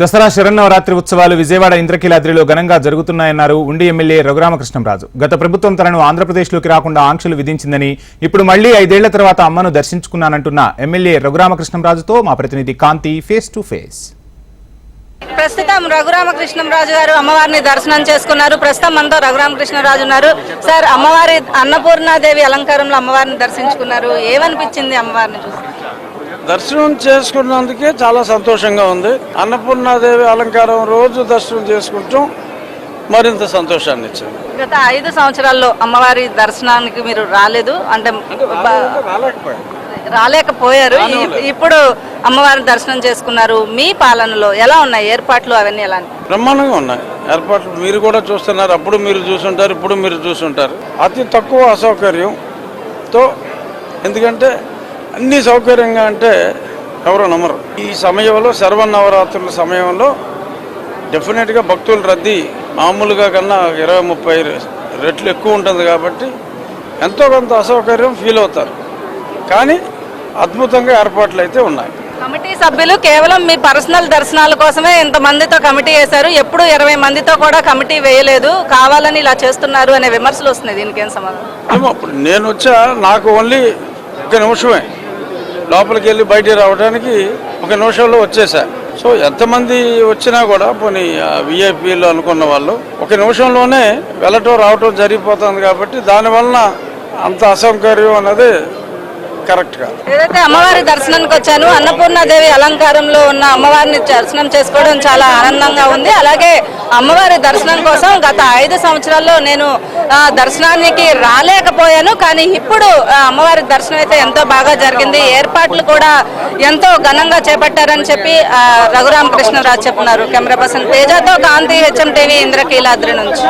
దసరా శరన్నవరాత్రి ఉత్సవాలు విజయవాడ ఇంద్రకీలాద్రిలో ఘనంగా జరుగుతున్నాయన్నారు ఉండి ఎమ్మెల్యే రఘురామకృష్ణంరాజు. గత ప్రభుత్వం తనను ఆంధ్రప్రదేశ్లోకి రాకుండా ఆంక్షలు విధించిందని ఇప్పుడు మళ్ళీ ఐదేళ్ళ తర్వాత అమ్మను దర్శించుకున్నానంటున్న ఎమ్మెల్యే రఘురామకృష్ణంరాజుతో మా ప్రతినిధి కాంతి ఫేస్ టు ఫేస్. ప్రస్తుతం రఘురామకృష్ణంరాజు గారు అమ్మవారిని దర్శనం చేసుకున్నారు. ప్రస్తుతం మనతో రఘురామకృష్ణరాజు ఉన్నారు. సార్ అమ్మవారి అన్నపూర్ణాదేవి అలంకారంలో అమ్మవారిని దర్శించుకున్నారు. ఏమనిపించింది అమ్మవారిని చూసి? దర్శనం చేసుకున్నందుకే చాలా సంతోషంగా ఉంది. అన్నపూర్ణాదేవి అలంకారం రోజు దర్శనం చేసుకుంటాం మరింత సంతోషాన్ని ఇచ్చింది. గత ఐదు సంవత్సరాల్లో అమ్మవారి దర్శనానికి మీరు రాలేదు. అంటే రాలేకపోయారు. ఇప్పుడు అమ్మవారిని దర్శనం చేసుకున్నారు. మీ పాలనలో ఎలా ఉన్నాయి? ఏర్పాట్లు అవన్నీ ఎలా? బ్రహ్మాండంగా ఉన్నాయి. ఏర్పాట్లు మీరు కూడా చూస్తున్నారు. అప్పుడు మీరు చూసుంటారు. ఇప్పుడు మీరు చూసుంటారు. అతి తక్కువ అసౌకర్యంతో ఎందుకంటే అన్ని సౌకర్యంగా అంటే ఎవరు నమ్మరు. ఈ సమయంలో శర్వనవరాత్రుల సమయంలో డెఫినెట్గా భక్తుల రద్దీ మామూలుగా కన్నా ఇరవై ముప్పై రెట్లు ఎక్కువ ఉంటుంది కాబట్టి ఎంతో కొంత అసౌకర్యం ఫీల్ అవుతారు. కానీ అద్భుతంగా ఏర్పాట్లు అయితే ఉన్నాయి. కమిటీ సభ్యులు కేవలం మీ పర్సనల్ దర్శనాల కోసమే ఇంత మందితో కమిటీ వేశారు. ఎప్పుడు ఇరవై మందితో కూడా కమిటీ వేయలేదు. కావాలని ఇలా చేస్తున్నారు అనే విమర్శలు వస్తున్నాయి. దీనికి ఏం సమాధానం? అప్పుడు నేను వచ్చా నాకు ఓన్లీ ఒక నిమిషమే. లోపలికి వెళ్ళి బయటికి రావడానికి ఒక నిమిషంలో వచ్చేసా. సో ఎంతమంది వచ్చినా కూడా పోనీ విఐపీలు అనుకున్న వాళ్ళు ఒక నిమిషంలోనే వెళ్ళటం రావటం జరిగిపోతుంది కాబట్టి దానివలన అంత అసౌకర్యం అన్నది కరెక్ట్ కాదు. ఏదైతే అమ్మవారి దర్శనానికి వచ్చాను అన్నపూర్ణాదేవి అలంకారంలో ఉన్న అమ్మవారిని దర్శనం చేసుకోవడం చాలా ఆనందంగా ఉంది. అలాగే అమ్మవారి దర్శనం కోసం గత ఐదు సంవత్సరాల్లో నేను దర్శనానికి రాలేకపోయాను. కానీ ఇప్పుడు అమ్మవారి దర్శనం అయితే ఎంతో బాగా జరిగింది. ఏర్పాట్లు కూడా ఎంతో ఘనంగా చేపట్టారని చెప్పి ఆ, రఘురామకృష్ణరాజు చెప్తున్నారు. కెమెరా పర్సన్ తేజతో కాంతి హెచ్ఎం టీవీ ఇంద్రకీలాద్రి నుంచి.